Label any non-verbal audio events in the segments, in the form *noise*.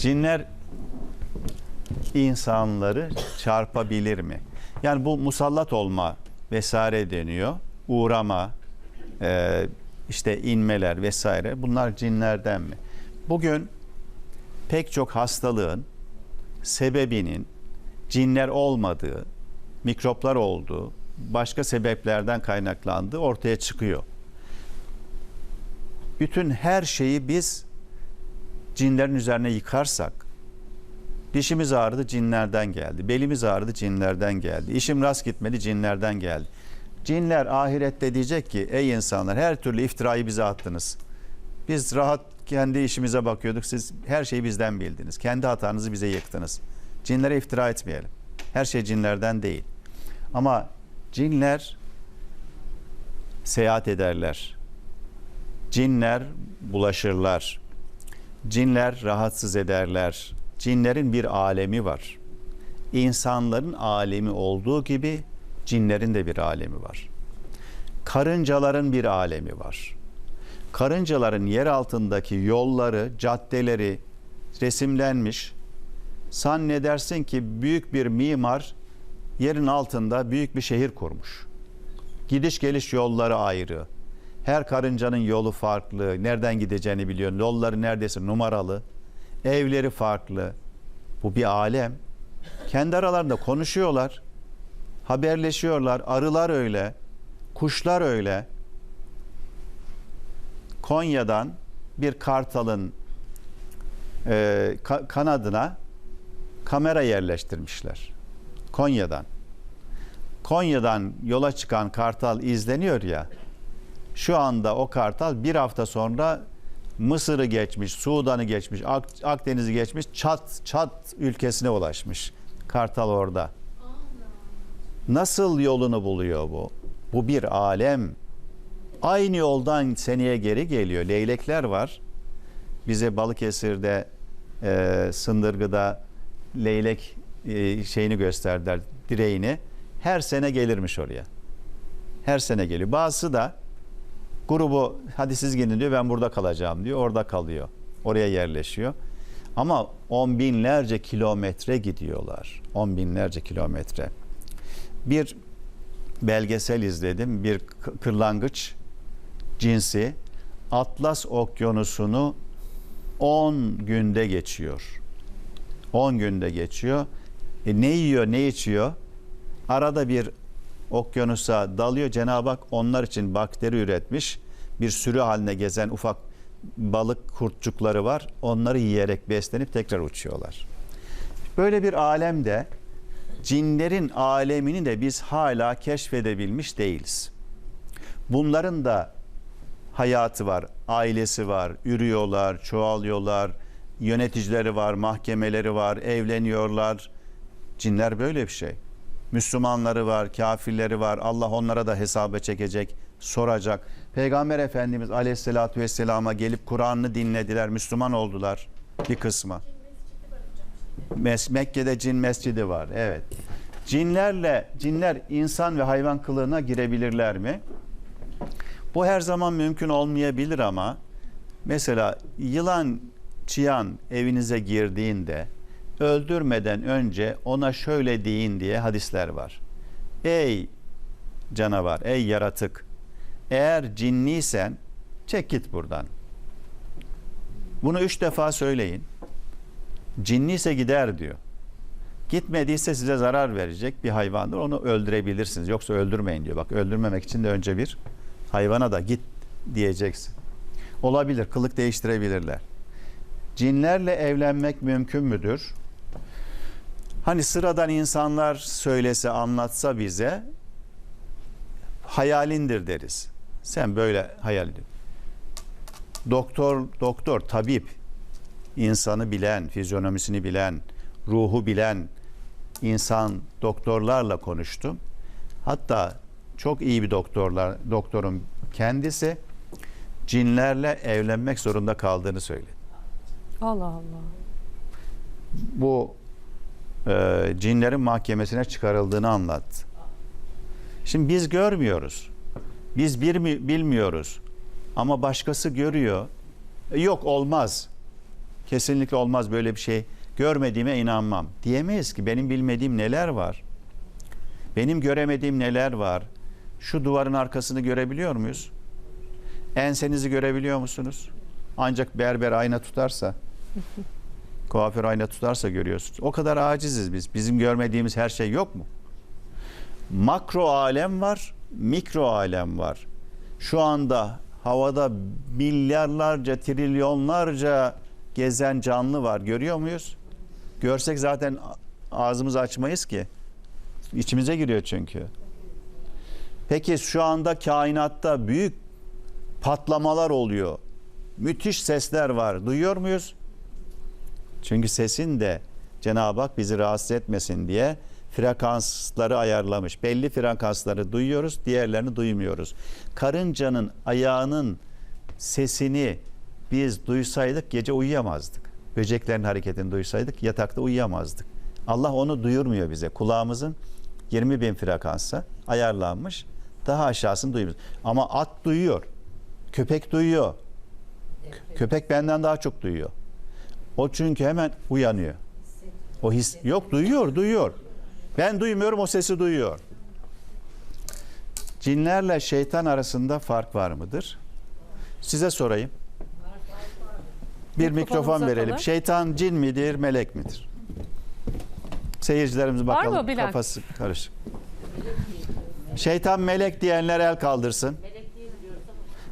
Cinler insanları çarpabilir mi? Yani bu musallat olma vesaire deniyor. Uğrama, e, işte inmeler vesaire bunlar cinlerden mi? Bugün pek çok hastalığın sebebinin cinler olmadığı, mikroplar olduğu, başka sebeplerden kaynaklandığı ortaya çıkıyor. Bütün her şeyi biz cinlerin üzerine yıkarsak, dişimiz ağrıdı cinlerden geldi, belimiz ağrıdı cinlerden geldi, işim rast gitmedi cinlerden geldi. Cinler ahirette diyecek ki ey insanlar her türlü iftirayı bize attınız. Biz rahat kendi işimize bakıyorduk. Siz her şeyi bizden bildiniz. Kendi hatanızı bize yıktınız. Cinlere iftira etmeyelim. Her şey cinlerden değil. Ama cinler seyahat ederler. Cinler bulaşırlar. Cinler rahatsız ederler. Cinlerin bir alemi var. İnsanların alemi olduğu gibi cinlerin de bir alemi var. Karıncaların bir alemi var. Karıncaların yer altındaki yolları, caddeleri resimlenmiş. Zannedersin ki büyük bir mimar yerin altında büyük bir şehir kurmuş. Gidiş geliş yolları ayrı. Her karıncanın yolu farklı. Nereden gideceğini biliyor. Yolları neredeyse numaralı. Evleri farklı. Bu bir alem. Kendi aralarında konuşuyorlar. Haberleşiyorlar. Arılar öyle. Kuşlar öyle. Konya'dan bir kartalın e, ka- kanadına kamera yerleştirmişler. Konya'dan. Konya'dan yola çıkan kartal izleniyor ya. Şu anda o kartal bir hafta sonra Mısır'ı geçmiş, Sudan'ı geçmiş, Ak- Akdeniz'i geçmiş, Çat Çat ülkesine ulaşmış. Kartal orada. Nasıl yolunu buluyor bu? Bu bir alem. Aynı yoldan seneye geri geliyor. Leylekler var. Bize Balıkesir'de, e, Sındırgı'da leylek e, şeyini gösterdiler, direğini. Her sene gelirmiş oraya. Her sene geliyor. Bazısı da grubu hadi siz gidin diyor ben burada kalacağım diyor. Orada kalıyor. Oraya yerleşiyor. Ama on binlerce kilometre gidiyorlar. On binlerce kilometre. Bir belgesel izledim. Bir kırlangıç cinsi Atlas Okyanusu'nu 10 günde geçiyor. 10 günde geçiyor. E ne yiyor, ne içiyor? Arada bir okyanusa dalıyor. Cenab-ı Hak onlar için bakteri üretmiş. Bir sürü haline gezen ufak balık kurtçukları var. Onları yiyerek beslenip tekrar uçuyorlar. Böyle bir alemde cinlerin alemini de biz hala keşfedebilmiş değiliz. Bunların da hayatı var, ailesi var, ürüyorlar, çoğalıyorlar, yöneticileri var, mahkemeleri var, evleniyorlar. Cinler böyle bir şey. Müslümanları var, kafirleri var. Allah onlara da hesaba çekecek, soracak. Peygamber Efendimiz Aleyhisselatü Vesselam'a gelip Kur'an'ını dinlediler, Müslüman oldular bir kısmı. Mes- Mekke'de cin mescidi var. Evet. Cinlerle cinler insan ve hayvan kılığına girebilirler mi? Bu her zaman mümkün olmayabilir ama mesela yılan çıyan evinize girdiğinde öldürmeden önce ona şöyle deyin diye hadisler var. Ey canavar, ey yaratık eğer cinniysen çek git buradan. Bunu üç defa söyleyin. Cinniyse gider diyor. Gitmediyse size zarar verecek bir hayvandır. Onu öldürebilirsiniz. Yoksa öldürmeyin diyor. Bak öldürmemek için de önce bir hayvana da git diyeceksin. Olabilir. Kılık değiştirebilirler. Cinlerle evlenmek mümkün müdür? Hani sıradan insanlar söylese, anlatsa bize hayalindir deriz. Sen böyle hayal edin. Doktor, doktor, tabip, insanı bilen, fizyonomisini bilen, ruhu bilen insan doktorlarla konuştum. Hatta çok iyi bir doktorlar, doktorun kendisi cinlerle evlenmek zorunda kaldığını söyledi. Allah Allah. bu e, cinlerin mahkemesine çıkarıldığını anlattı. Şimdi biz görmüyoruz. Biz bir mi bilmiyoruz. Ama başkası görüyor. E, yok olmaz. Kesinlikle olmaz böyle bir şey. Görmediğime inanmam. Diyemeyiz ki benim bilmediğim neler var? Benim göremediğim neler var? Şu duvarın arkasını görebiliyor muyuz? Ensenizi görebiliyor musunuz? Ancak berber ayna tutarsa, kuaför ayna tutarsa görüyorsunuz. O kadar aciziz biz. Bizim görmediğimiz her şey yok mu? Makro alem var, mikro alem var. Şu anda havada milyarlarca, trilyonlarca gezen canlı var. Görüyor muyuz? Görsek zaten ağzımızı açmayız ki. İçimize giriyor çünkü. Peki şu anda kainatta büyük patlamalar oluyor. Müthiş sesler var. Duyuyor muyuz? Çünkü sesin de Cenab-ı Hak bizi rahatsız etmesin diye frekansları ayarlamış. Belli frekansları duyuyoruz, diğerlerini duymuyoruz. Karıncanın ayağının sesini biz duysaydık gece uyuyamazdık. Böceklerin hareketini duysaydık yatakta uyuyamazdık. Allah onu duyurmuyor bize. Kulağımızın 20 bin frekansa ayarlanmış. Daha aşağısını duymuyoruz. Ama at duyuyor. Köpek duyuyor. Köpek benden daha çok duyuyor. O çünkü hemen uyanıyor. O his yok duyuyor, duyuyor. Ben duymuyorum, o sesi duyuyor. Cinlerle şeytan arasında fark var mıdır? Size sorayım. Bir mikrofon verelim. Şeytan cin midir, melek midir? Seyircilerimiz Var bakalım mı kafası karışık. Şeytan melek diyenler el kaldırsın.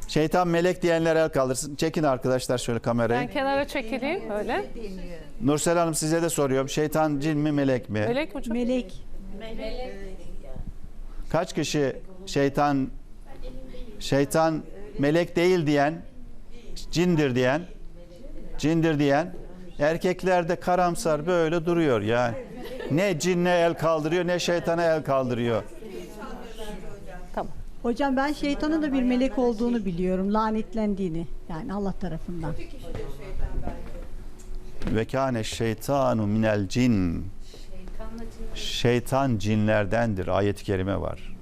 Şeytan melek diyenler el kaldırsın. Çekin arkadaşlar şöyle kamerayı. Ben kenara çekileyim öyle. Nursel Hanım size de soruyorum. Şeytan cin mi melek mi? Melek hocam. Melek. Kaç kişi şeytan şeytan melek değil diyen, cindir diyen, cindir diyen erkeklerde karamsar böyle duruyor yani. Ne cinne el kaldırıyor ne şeytana el kaldırıyor. Hocam ben şeytanın da bir melek olduğunu biliyorum. Lanetlendiğini. Yani Allah tarafından. Ve kâne şeytanu minel cin. Şeytan cinlerdendir. Ayet-i kerime var.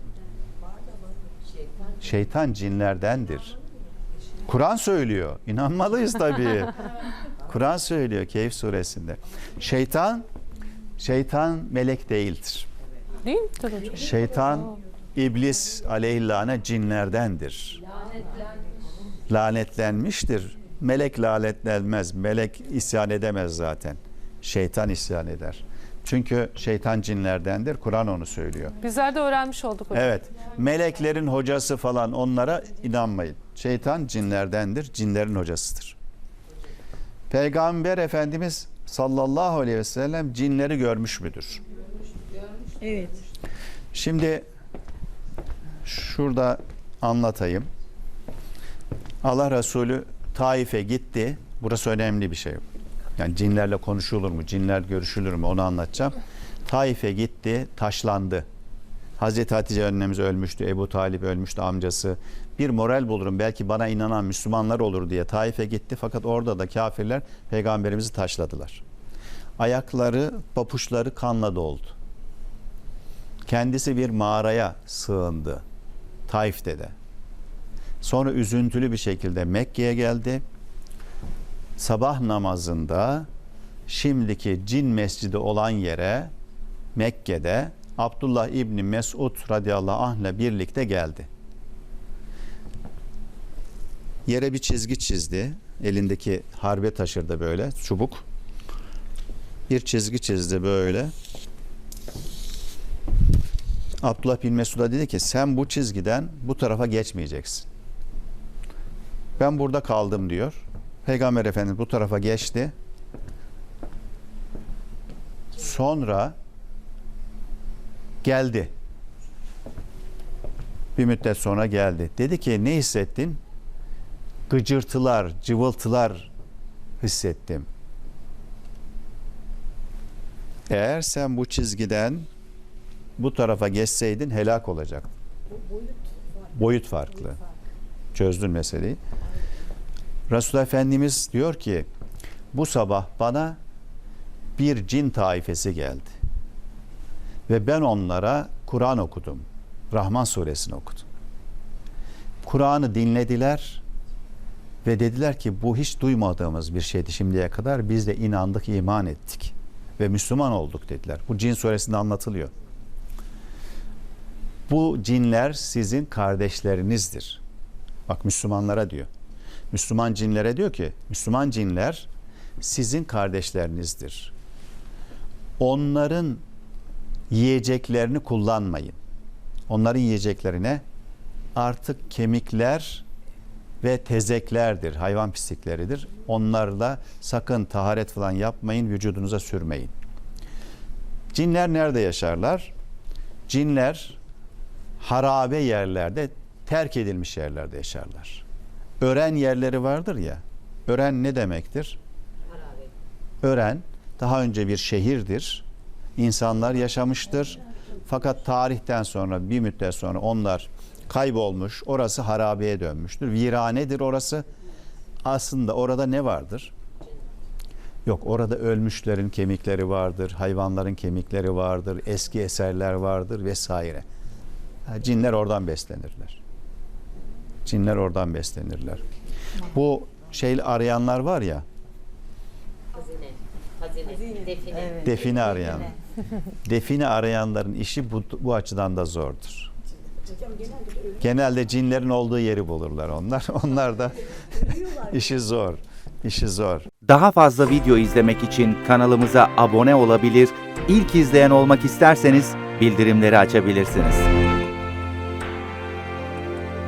Şeytan cinlerdendir. Kur'an söylüyor. İnanmalıyız tabii. *laughs* Kur'an söylüyor Keyif suresinde. Şeytan şeytan melek değildir. Değil mi hocam? Şeytan iblis aleyhillâne cinlerdendir. Lanetlenmiştir. Melek lanetlenmez. Melek isyan edemez zaten. Şeytan isyan eder. Çünkü şeytan cinlerdendir. Kur'an onu söylüyor. Bizler de öğrenmiş olduk hocam. Evet. Meleklerin hocası falan onlara inanmayın. Şeytan cinlerdendir. Cinlerin hocasıdır. Peygamber Efendimiz sallallahu aleyhi ve sellem cinleri görmüş müdür? Evet. Şimdi şurada anlatayım. Allah Resulü Taif'e gitti. Burası önemli bir şey. Yani cinlerle konuşulur mu? Cinler görüşülür mü? Onu anlatacağım. Taif'e gitti, taşlandı. Hazreti Hatice annemiz ölmüştü, Ebu Talip ölmüştü amcası. Bir moral bulurum belki bana inanan Müslümanlar olur diye Taif'e gitti. Fakat orada da kafirler peygamberimizi taşladılar. Ayakları, papuçları kanla doldu. Kendisi bir mağaraya sığındı. Taif'te de. Sonra üzüntülü bir şekilde Mekke'ye geldi. Sabah namazında şimdiki cin mescidi olan yere Mekke'de Abdullah İbni Mesud radıyallahu anh ile birlikte geldi. Yere bir çizgi çizdi. Elindeki harbe taşırdı böyle çubuk. Bir çizgi çizdi böyle. Abdullah bin Mesud'a dedi ki sen bu çizgiden bu tarafa geçmeyeceksin. Ben burada kaldım diyor. Peygamber Efendimiz bu tarafa geçti. Sonra geldi. Bir müddet sonra geldi. Dedi ki ne hissettin? Gıcırtılar, cıvıltılar hissettim. Eğer sen bu çizgiden bu tarafa geçseydin helak olacaktın. Boyut farklı. Çözdün meseleyi. Resulullah Efendimiz diyor ki bu sabah bana bir cin taifesi geldi. Ve ben onlara Kur'an okudum. Rahman suresini okudum. Kur'an'ı dinlediler Ve dediler ki bu hiç duymadığımız bir şeydi şimdiye kadar. Biz de inandık, iman ettik. Ve Müslüman olduk dediler. Bu cin suresinde anlatılıyor. Bu cinler sizin kardeşlerinizdir. Bak Müslümanlara diyor. Müslüman cinlere diyor ki, Müslüman cinler sizin kardeşlerinizdir. Onların yiyeceklerini kullanmayın. Onların yiyeceklerine artık kemikler ve tezeklerdir, hayvan pislikleridir. Onlarla sakın taharet falan yapmayın, vücudunuza sürmeyin. Cinler nerede yaşarlar? Cinler harabe yerlerde, terk edilmiş yerlerde yaşarlar. Ören yerleri vardır ya. Ören ne demektir? Ören daha önce bir şehirdir. İnsanlar yaşamıştır. Fakat tarihten sonra bir müddet sonra onlar kaybolmuş. Orası harabeye dönmüştür. Viranedir orası. Aslında orada ne vardır? Yok orada ölmüşlerin kemikleri vardır, hayvanların kemikleri vardır, eski eserler vardır vesaire. Cinler oradan beslenirler. Cinler oradan beslenirler. Bu şey arayanlar var ya, Hazine. Hazine. Define. define arayan. Define arayanların işi bu, bu açıdan da zordur. Genelde cinlerin olduğu yeri bulurlar onlar. *laughs* Onlar da işi zor. İşi zor. Daha fazla video izlemek için kanalımıza abone olabilir, ilk izleyen olmak isterseniz bildirimleri açabilirsiniz.